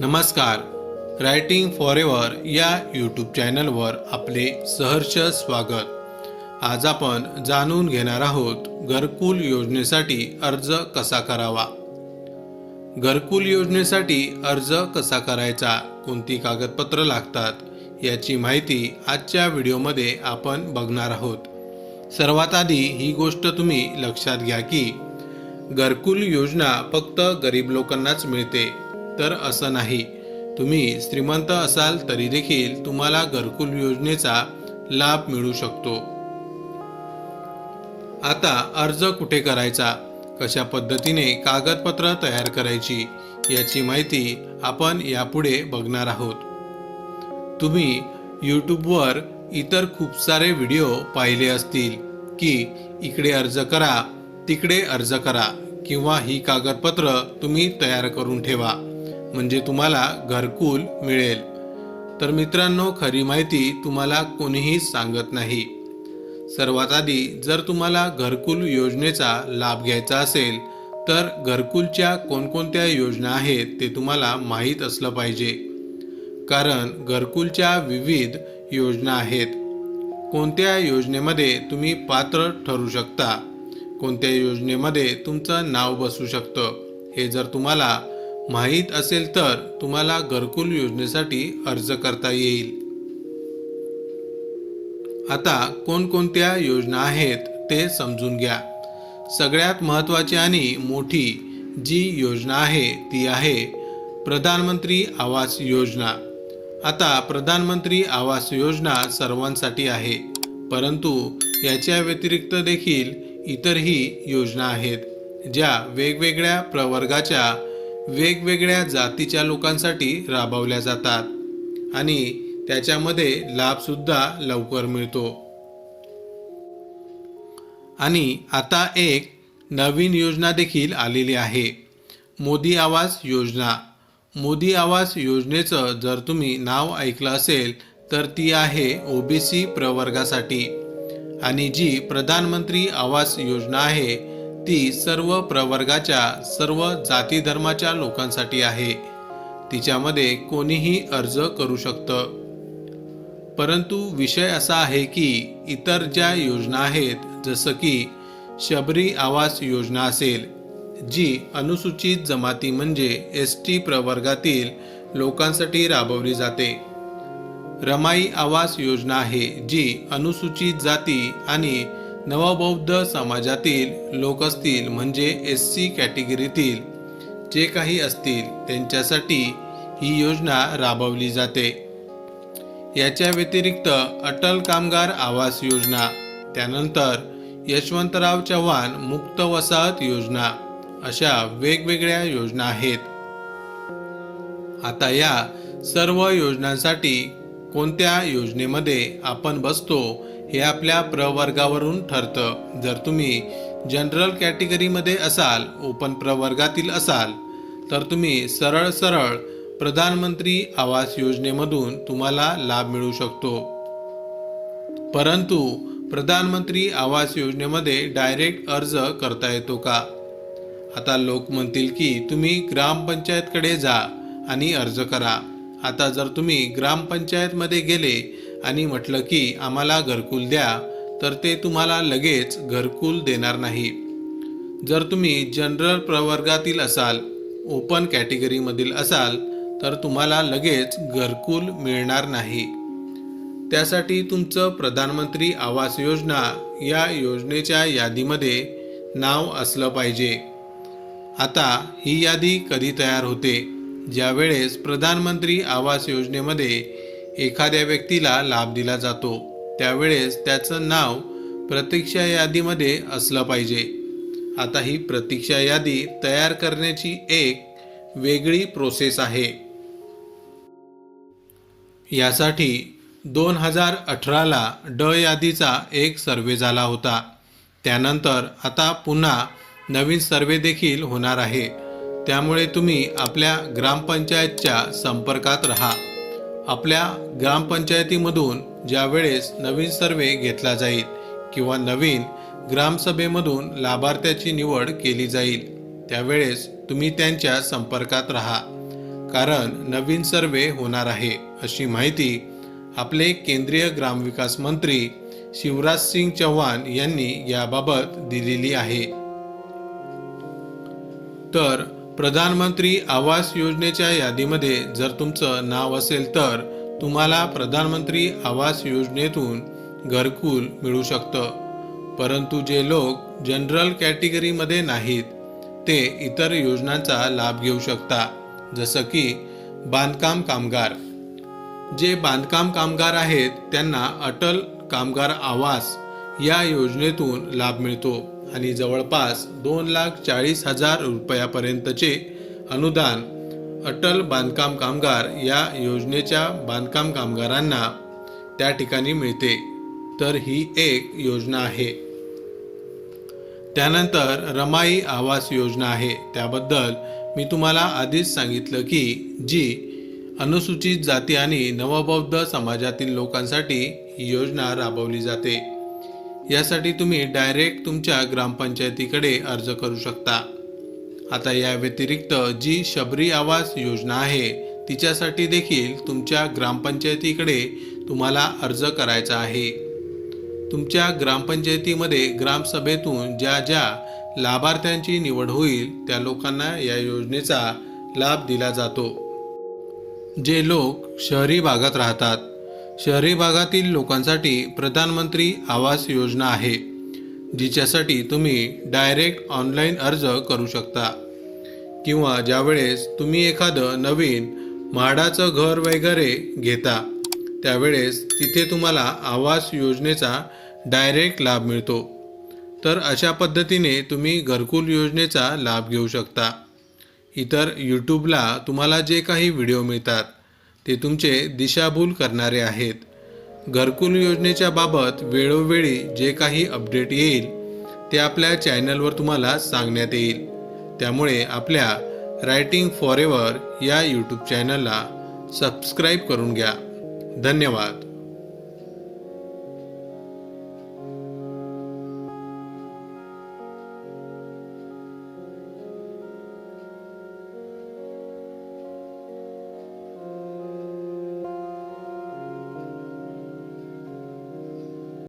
नमस्कार. Writing for ever या YouTube चॅनलवर आपले सहर्ष स्वागत. आज आपण जाणून घेणार आहोत घरकुल योजनेसाठी अर्ज कसा करावा? घरकुल योजनेसाठी अर्ज कसा करायचा? कोणती कागदपत्र लागतात? याची माहिती आजच्या व्हिडिओमध्ये आपण बघणार आहोत. सर्वात आधी ही गोष्ट तुम्ही लक्षात घ्या की घरकुल योजना फक्त गरीब लोकांनाच मिळते. तर असं नाही. तुम्ही श्रीमंत असाल तरी देखील तुम्हाला घरकुल योजनेचा लाभ मिळू शकतो. आता अर्ज कुठे करायचा? कशा पद्धतीने कागदपत्र तयार करायची? याची माहिती आपण यापुढे बघणार आहोत. तुम्ही यूट्यूबवर इतर खूप सारे व्हिडिओ पाहिले असतील की इकडे अर्ज करा तिकडे अर्ज करा किंवा ही कागदपत्र तुम्ही तयार करून ठेवा. म्हणजे तुम्हाला घरकुल मिळेल. तर मित्रांनो खरी माहिती तुम्हाला कोणीही सांगत नाही. सर्वात आधी जर तुम्हाला घरकुल योजनेचा लाभ घ्यायचा असेल तर घरकुलच्या कोणकोणत्या योजना आहेत ते तुम्हाला माहीत असलं पाहिजे. कारण घरकुलच्या विविध योजना आहेत. कोणत्या योजनेमध्ये तुम्ही पात्र ठरू शकता? कोणत्या योजनेमध्ये तुमचं नाव बसू शकतं? हे जर तुम्हाला माहीत असेल तर तुम्हाला घरकुल योजनेसाठी अर्ज करता येईल. आता कोणकोणत्या योजना आहेत ते समजून घ्या. सगळ्यात महत्त्वाची आणि मोठी जी योजना आहे ती आहे प्रधानमंत्री आवास योजना. आता प्रधानमंत्री आवास योजना सर्वांसाठी आहे परंतु याच्या व्यतिरिक्त देखील इतरही योजना आहेत ज्या वेगवेगळ्या प्रवर्गाच्या वेगवेगळ्या जातीच्या लोकांसाठी राबवल्या जातात आणि त्याच्यामध्ये लाभसुद्धा लवकर मिळतो. आणि आता एक नवीन योजना देखील आलेली आहे. मोदी आवास योजना. मोदी आवास योजनेचं जर तुम्ही नाव ऐकलं असेल तर ती आहे ओबीसी प्रवर्गासाठी. आणि जी प्रधानमंत्री आवास योजना आहे ती सर्व प्रवर्गाच्या सर्व जाती धर्माच्या लोकांसाठी आहे. तिच्यामध्ये कोणीही अर्ज करू शकतं. परंतु विषय असा आहे की इतर ज्या योजना आहेत जसं की शबरी आवास योजना असेल जी अनुसूचित जमाती म्हणजे एस टी प्रवर्गातील लोकांसाठी राबवली जाते. रमाई आवास योजना आहे जी अनुसूचित जाती आणि नवबौद्ध समाजातील लोक असतील म्हणजे एस सी कॅटेगरीतील जे काही असतील त्यांच्यासाठी ही योजना राबवली जाते. याच्या व्यतिरिक्त अटल कामगार आवास योजना त्यानंतर यशवंतराव चव्हाण मुक्त वसाहत योजना अशा वेगवेगळ्या योजना आहेत. आता या सर्व योजनांसाठी कोणत्या योजनेमध्ये आपण बसतो हे आपल्या प्रवर्गावरून ठरतं. जर तुम्ही जनरल कॅटेगरीमध्ये असाल ओपन प्रवर्गातील असाल तर तुम्ही सरळ सरळ प्रधानमंत्री आवास योजनेमधून तुम्हाला लाभ मिळू शकतो. परंतु प्रधानमंत्री आवास योजनेमध्ये डायरेक्ट अर्ज करता येतो का? आता लोक म्हणतील की तुम्ही ग्रामपंचायतकडे जा आणि अर्ज करा. आता जर तुम्ही ग्रामपंचायतमध्ये गेले आणि म्हटलं की आम्हाला घरकुल द्या तर ते तुम्हाला लगेच घरकुल देणार नाही. जर तुम्ही जनरल प्रवर्गातील असाल ओपन कॅटेगरीमधील असाल तर तुम्हाला लगेच घरकुल मिळणार नाही. त्यासाठी तुमचं प्रधानमंत्री आवास योजना या योजनेच्या यादीमध्ये नाव असलं पाहिजे. आता ही यादी कधी तयार होते? ज्यावेळेस प्रधानमंत्री आवास योजनेमध्ये एखाद्या व्यक्तीला लाभ दिला जातो त्यावेळेस त्याचं नाव प्रतीक्षा यादीमध्ये असलं पाहिजे. आता ही प्रतीक्षा यादी तयार करण्याची एक वेगळी प्रोसेस आहे. यासाठी दोन हजार अठराला ड यादीचा एक सर्वे झाला होता. त्यानंतर आता पुन्हा नवीन सर्वे देखील होणार आहे. त्यामुळे तुम्ही आपल्या ग्रामपंचायतच्या संपर्कात राहा. आपल्या ग्रामपंचायतीमधून ज्या वेळेस नवीन सर्वे घेतला जाईल किंवा नवीन ग्रामसभेमधून लाभार्थ्याची निवड केली जाईल त्यावेळेस तुम्ही त्यांच्या संपर्कात राहा. कारण नवीन सर्वे होणार आहे अशी माहिती आपले केंद्रीय ग्रामविकास मंत्री शिवराज सिंग चौहान यांनी याबाबत दिलेली आहे. तर प्रधानमंत्री आवास योजनेच्या यादीमध्ये जर तुमचं नाव असेल तर तुम्हाला प्रधानमंत्री आवास योजनेतून घरकुल मिळू शकतं. परंतु जे लोक जनरल कॅटेगरीमध्ये नाहीत ते इतर योजनांचा लाभ घेऊ शकता जसं की बांधकाम कामगार. जे बांधकाम कामगार आहेत त्यांना अटल कामगार आवास या योजनेतून लाभ मिळतो. आणि जवळपास दोन लाख चाळीस हजार रुपयापर्यंतचे अनुदान अटल बांधकाम कामगार या योजनेच्या बांधकाम कामगारांना त्या ठिकाणी मिळते. तर ही एक योजना आहे. त्यानंतर रमाई आवास योजना आहे. त्याबद्दल मी तुम्हाला आधीच सांगितलं की जी अनुसूचित जाती आणि नवबौद्ध समाजातील लोकांसाठी ही योजना राबवली जाते. यासाठी तुम्ही डायरेक्ट तुमच्या ग्रामपंचायतीकडे अर्ज करू शकता. आता या व्यतिरिक्त जी शबरी आवास योजना आहे तिच्यासाठी देखील तुमच्या ग्रामपंचायतीकडे तुम्हाला अर्ज करायचा आहे. तुमच्या ग्रामपंचायतीमध्ये ग्रामसभेतून ज्या ज्या लाभार्थ्यांची निवड होईल त्या लोकांना या योजनेचा लाभ दिला जातो. जे लोक शहरी भागात राहतात शहरी भागातील लोकांसाठी प्रधानमंत्री आवास योजना आहे जिच्यासाठी तुम्ही डायरेक्ट ऑनलाईन अर्ज करू शकता. किंवा ज्यावेळेस तुम्ही एखादं नवीन म्हाडाचं घर वगैरे घेता त्यावेळेस तिथे तुम्हाला आवास योजनेचा डायरेक्ट लाभ मिळतो. तर अशा पद्धतीने तुम्ही घरकुल योजनेचा लाभ घेऊ शकता. इतर यूट्यूबला तुम्हाला जे काही व्हिडिओ मिळतात ते तुमचे दिशाभूल करणारे आहेत. घरकुल योजनेच्या बाबत वेळोवेळी जे काही अपडेट येईल ते आपल्या चॅनलवर तुम्हाला सांगण्यात येईल. त्यामुळे आपल्या रायटिंग फॉर एव्हर या यूट्यूब चॅनलला सबस्क्राईब करून घ्या. धन्यवाद.